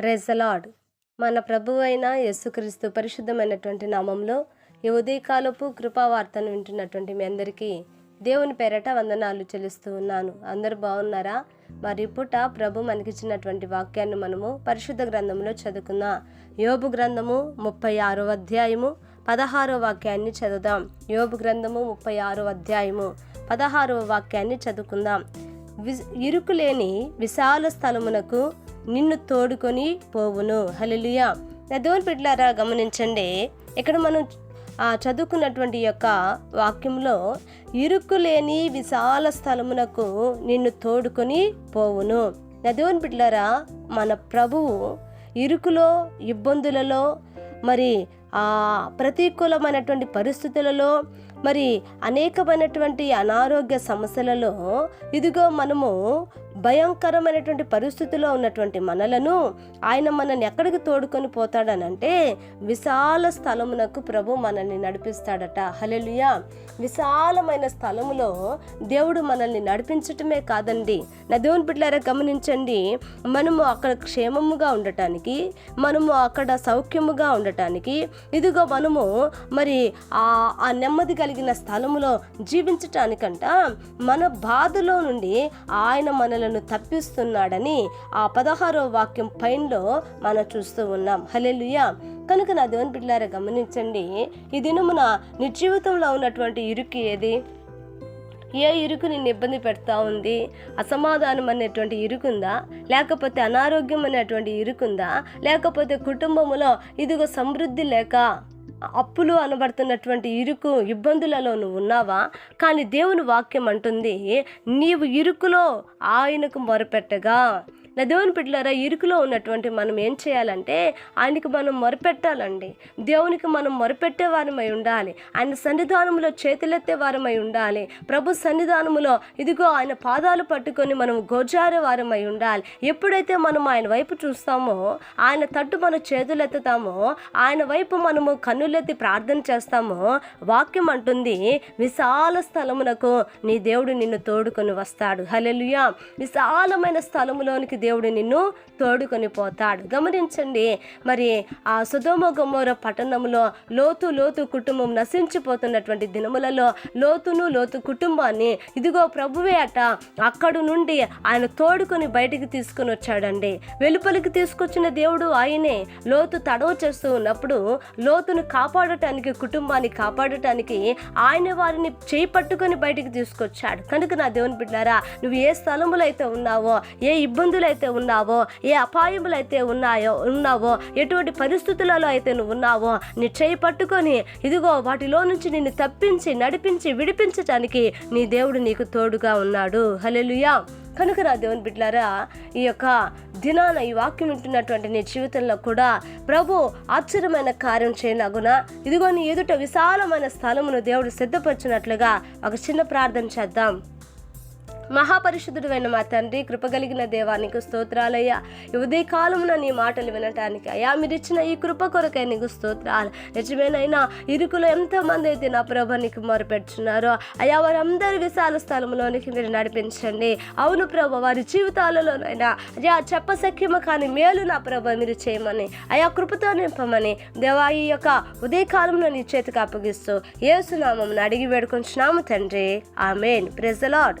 ప్రెజలాడ్ మన ప్రభు అయిన యేసుక్రీస్తు పరిశుద్ధమైనటువంటి నామంలో ఈ ఉదయకాలపు కృపావార్తను వింటున్నటువంటి మీ అందరికీ దేవుని పేరట వందనాలు చెల్లిస్తూ ఉన్నాను. అందరూ బాగున్నారా? మరి పూట ప్రభు మనకిచ్చినటువంటి వాక్యాన్ని మనము పరిశుద్ధ గ్రంథంలో చదువుకుందాం. యోబు గ్రంథము ముప్పై ఆరో అధ్యాయము పదహారో వాక్యాన్ని చదువుదాం. యోబు గ్రంథము ముప్పై ఆరో అధ్యాయము పదహారవ వాక్యాన్ని చదువుకుందాం. వి ఇరుకులేని విశాల స్థలమునకు నిన్ను తోడుకొని పోవును. హలలుయా నా దేవుని బిడ్డలారా గమనించండి. ఇక్కడ మనం ఆ చదువుకున్నటువంటి యొక్క వాక్యంలో ఇరుకు లేని విశాల స్థలమునకు నిన్ను తోడుకొని పోవును. నా దేవుని బిడ్డలారా మన ప్రభువు ఇరుకులో ఇబ్బందులలో మరి ఆ ప్రతికూలమైనటువంటి పరిస్థితులలో మరి అనేకమైనటువంటి అనారోగ్య సమస్యలలో ఇదిగో మనము భయంకరమైనటువంటి పరిస్థితిలో ఉన్నటువంటి మనలను ఆయన మనల్ని ఎక్కడికి తోడుకొని పోతాడనంటే విశాల స్థలమునకు ప్రభు మనల్ని నడిపిస్తాడట. హలెలుయా విశాలమైన స్థలములో దేవుడు మనల్ని నడిపించటమే కాదండి. నా దేవుని బిడ్డలారా గమనించండి. మనము అక్కడ క్షేమముగా ఉండటానికి మనము అక్కడ సౌఖ్యముగా ఉండటానికి ఇదిగో మనము మరి ఆ ఆ నెమ్మది కలిగిన స్థలములో జీవించటానికంట మన బాధలో నుండి ఆయన మనలను తప్పిస్తున్నాడని ఆ పదహారో వాక్యం పైనలో మనం చూస్తూ ఉన్నాం. హలెలుయా కనుక నా దేవుని బిడ్డలారా గమనించండి. ఈ దినమున నీ జీవితంలో ఉన్నటువంటి ఇరుకు ఏది? ఏ ఇరుకు నిన్ను ఇబ్బంది పెడతా ఉంది? అసమాధానం అనేటువంటి ఇరుకుందా? లేకపోతే అనారోగ్యం అనేటువంటి ఇరుకుందా? లేకపోతే కుటుంబములో ఇదిగో సమృద్ధి లేక అప్పులు అనబడుతున్నటువంటి ఇరుకు ఇబ్బందులలో నువ్వు ఉన్నావా? కానీ దేవుని వాక్యం అంటుంది నీవు ఇరుకులో ఆయనకు మొరపెట్టగా. నా దేవుని బిడ్డలారా ఇరుకులో ఉన్నటువంటి మనం ఏం చేయాలంటే ఆయనకి మనం మొరపెట్టాలండి. దేవునికి మనం మొరపెట్టే వారమై ఉండాలి. ఆయన సన్నిధానంలో చేతులెత్తే వారమై ఉండాలి. ప్రభు సన్నిధానములో ఇదిగో ఆయన పాదాలు పట్టుకొని మనం గోజారే వారమై ఉండాలి. ఎప్పుడైతే మనం ఆయన వైపు చూస్తామో ఆయన తట్టు మన చేతులెత్తుతామో ఆయన వైపు మనము కన్నులెత్తి ప్రార్థన చేస్తామో వాక్యం అంటుంది విశాల స్థలమునకు నీ దేవుడు నిన్ను తోడుకొని వస్తాడు. హలెలుయా విశాలమైన స్థలములోనికి దేవుడు నిన్ను తోడుకొని పోతాడు. గమనించండి మరి ఆ సుధోమ గొమ్మోర పట్టణంలో లోతు లోతు కుటుంబం నశించిపోతున్నటువంటి దినములలో లోతును లోతు కుటుంబాన్ని ఇదిగో ప్రభువే అట అక్కడి నుండి ఆయన తోడుకొని బయటికి తీసుకొని వచ్చాడండి. వెలుపలికి తీసుకొచ్చిన దేవుడు ఆయనే. లోతు తడవ చేస్తూ ఉన్నప్పుడు లోతును కాపాడటానికి కుటుంబాన్ని కాపాడటానికి ఆయన వారిని చేయి పట్టుకొని బయటికి తీసుకొచ్చాడు. కనుక నా దేవుని బిడ్డారా నువ్వు ఏ స్థలములో అయితే ఉన్నావో ఏ ఇబ్బందులు అయితే ఉన్నావో ఏ అపాయములు అయితే ఉన్నాయో ఉన్నావో ఎటువంటి పరిస్థితులలో అయితే నువ్వు ఉన్నావో నీ చేయి పట్టుకొని ఇదిగో వాటిలో నుంచి నిన్ను తప్పించి నడిపించి విడిపించటానికి నీ దేవుడు నీకు తోడుగా ఉన్నాడు. హలెలుయా కనుక నా దేవుని బిడ్డలారా ఈ యొక్క దినాన ఈ వాక్యం వింటున్నటువంటి నీ జీవితంలో కూడా ప్రభు ఆశ్చర్యమైన కార్యం చేయలాగున ఇదిగో నీ ఎదుట విశాలమైన స్థలమును దేవుడు సిద్ధపరిచినట్లుగా ఒక చిన్న ప్రార్థన చేద్దాం. మహాపరిశుద్ధుడు అయిన మా తండ్రి కృపగలిగిన దేవానికి స్తోత్రాలయ్యా. ఈ ఉదయ కాలమున నీ మాటలు వినటానికి అయ్యా మీరు ఇచ్చిన ఈ కృప కొరకై నీకు స్తోత్రాలు. నిజమేనైనా ఇరుకులో ఎంతమంది అయితే నా ప్రభ నీకు మొరపెడుచున్నారో అయ్యా వారందరి విశాల స్థలంలోనికి మీరు నడిపించండి. అవును ప్రభ వారి జీవితాలలోనైనా అయ్యా చెప్పసఖ్యము కానీ మేలు నా ప్రభ మీరు చేయమని అయా కృపతో నింపమని దేవా ఈ యొక్క ఉదయకాలంలో నీ చేతికి అప్పగిస్తూ ఏసునామం అడిగి వేడుకుంటున్నాము తండ్రి. ఆమెన్. ప్రెజలాడ్